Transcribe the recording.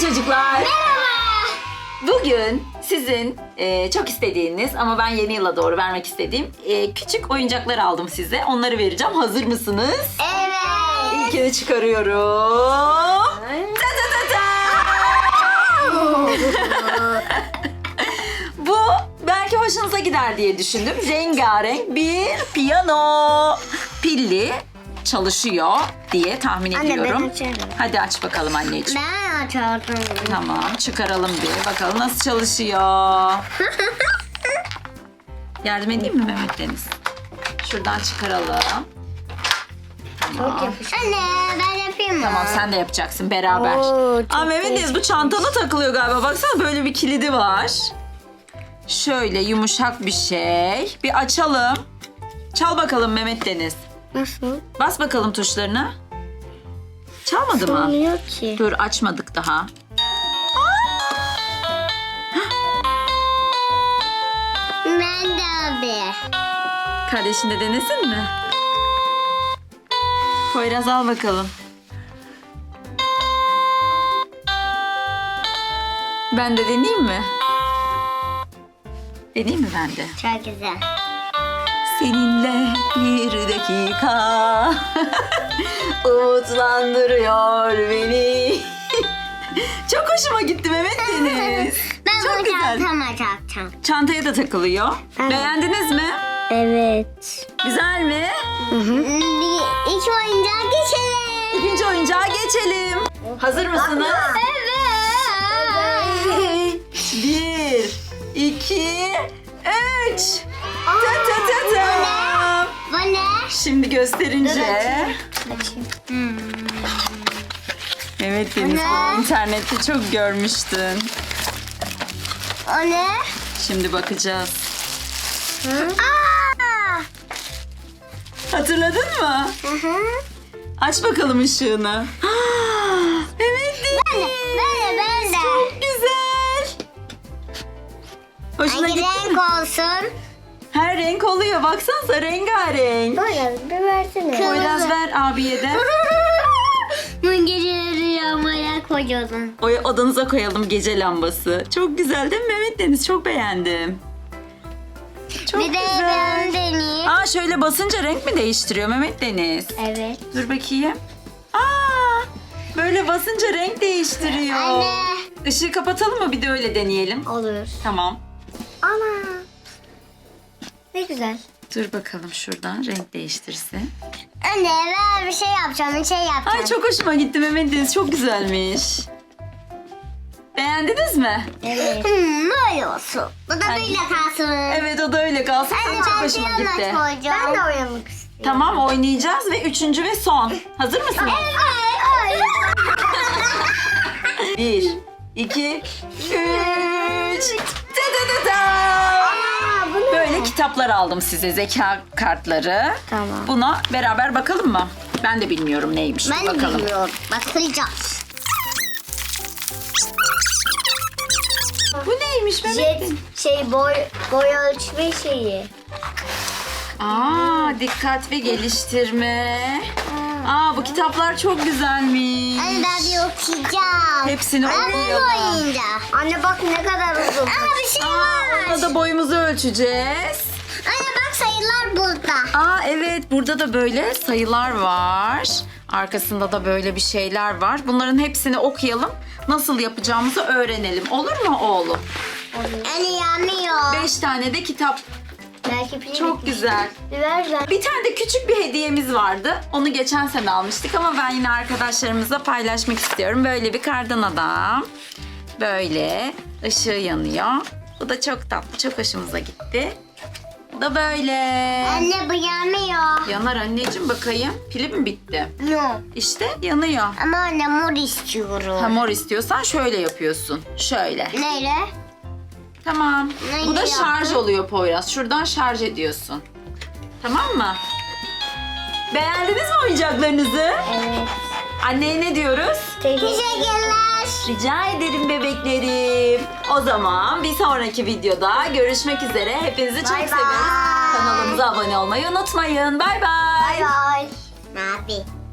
çocuklar. Merhaba. Bugün sizin e, çok istediğiniz ama ben yeni yıla doğru vermek istediğim e, küçük oyuncaklar aldım size. Onları vereceğim. Hazır mısınız? Evet. İlkini çıkarıyorum. Ta ta ta ta. Bu belki hoşunuza gider diye düşündüm. Rengarenk bir piyano. Pilli çalışıyor diye tahmin Anne, ben ediyorum. açarım. Hadi aç bakalım anneciğim. Ben açardım. Tamam çıkaralım bir bakalım nasıl çalışıyor. Yardım edeyim mi Mehmet Deniz? Şuradan çıkaralım. Anne ben yapayım mı? Tamam sen de yapacaksın beraber. Oo, çok Aa, Mehmet Deniz bu çantana takılıyor galiba. Baksana böyle bir kilidi var. Şöyle yumuşak bir şey. Bir açalım. Çal bakalım Mehmet Deniz. Nasıl? Bas bakalım tuşlarına. Çalmadı mı? Olmuyor ki. Dur açmadık daha. Ben de abi. Kardeşin de denesin mi? Poyraz al bakalım. Ben de deneyeyim mi? Deneyeyim mi ben de? Çok güzel. Seninle bir dakika umutlandırıyor beni. Çok hoşuma gitti Mehmet Deniz. Ben Çok bunu güzel. çantama takacağım. Çantaya da takılıyor. Evet. Beğendiniz mi? Evet. Güzel mi? İlk oyuncağa geçelim. İkinci oyuncağa geçelim. Hazır mısınız? Evet. Bir, iki, üç. Şimdi gösterince. Açayım. Evet Deniz Anne. bunu internette çok görmüştün. O ne? Şimdi bakacağız. Aa! Hatırladın mı? Hı hı. Aç bakalım ışığını. evet Deniz. ben de. Çok güzel. Hoşuna Hangi gitti renk mi? olsun? Her renk oluyor. Baksanıza rengarenk. Böyle bir versene. Poyraz ver abiye de. Ben geceleri yağmaya koyuyordum. O odanıza koyalım gece lambası. Çok güzel değil mi Mehmet Deniz? Çok beğendim. Çok bir de güzel. ben deneyeyim. Aa şöyle basınca renk mi değiştiriyor Mehmet Deniz? Evet. Dur bakayım. Aa böyle basınca renk değiştiriyor. Anne. Işığı kapatalım mı bir de öyle deneyelim. Olur. Tamam. Ana. Ne güzel. Dur bakalım şuradan renk değiştirsin. Anne ben bir şey yapacağım, bir şey yapacağım. Ay çok hoşuma gitti Mehmet Deniz. Çok güzelmiş. Beğendiniz mi? Evet. Hmm, böyle olsun. Bu da böyle kalsın. Evet o da öyle kalsın. Anne çok ben hoşuma gitti. koyacağım. Ben de oynamak istiyorum. Tamam oynayacağız ve üçüncü ve son. Hazır mısınız? Evet. Bir, iki, üç. Ta ta ta ta. Kitaplar aldım size zeka kartları. Tamam. Buna beraber bakalım mı? Ben de bilmiyorum neymiş. Ben de bakalım. bilmiyorum. Bakacağız. Bu neymiş Mehmet? Jet şey boy boy ölçme şeyi. Aa dikkat ve geliştirme. Aa bu kitaplar çok güzelmiş. Anne ben bir okuyacağım. Hepsini Ben bunu oynayacağım. Anne bak ne kadar uzun. Aa bir şey Aa, var. Ona da boyumuzu ölçeceğiz. Anne bak sayılar burada. Aa evet burada da böyle sayılar var. Arkasında da böyle bir şeyler var. Bunların hepsini okuyalım. Nasıl yapacağımızı öğrenelim. Olur mu oğlum? Anne yanmıyor. Beş tane de kitap. Belki pili Çok güzel. Ver ver. Bir tane de küçük bir hediyemiz vardı. Onu geçen sene almıştık ama ben yine arkadaşlarımızla paylaşmak istiyorum. Böyle bir kardan adam. Böyle ışığı yanıyor. Bu da çok tatlı, çok hoşumuza gitti. Bu da böyle. Anne bu yanmıyor. Yanar anneciğim bakayım. Pili mi bitti? No. İşte yanıyor. Ama anne mor istiyorum. Ha, mor istiyorsan şöyle yapıyorsun. Şöyle. Neyle? Tamam. Neyle Bu da şarj yaptın? oluyor Poyraz. Şuradan şarj ediyorsun. Tamam mı? Beğendiniz mi oyuncaklarınızı? Evet. Anneye ne diyoruz? Teşekkürler. Rica ederim bebeklerim. O zaman bir sonraki videoda görüşmek üzere. Hepinizi çok bay. seviyoruz. Kanalımıza abone olmayı unutmayın. Bay bay. Bay bay. Mavi.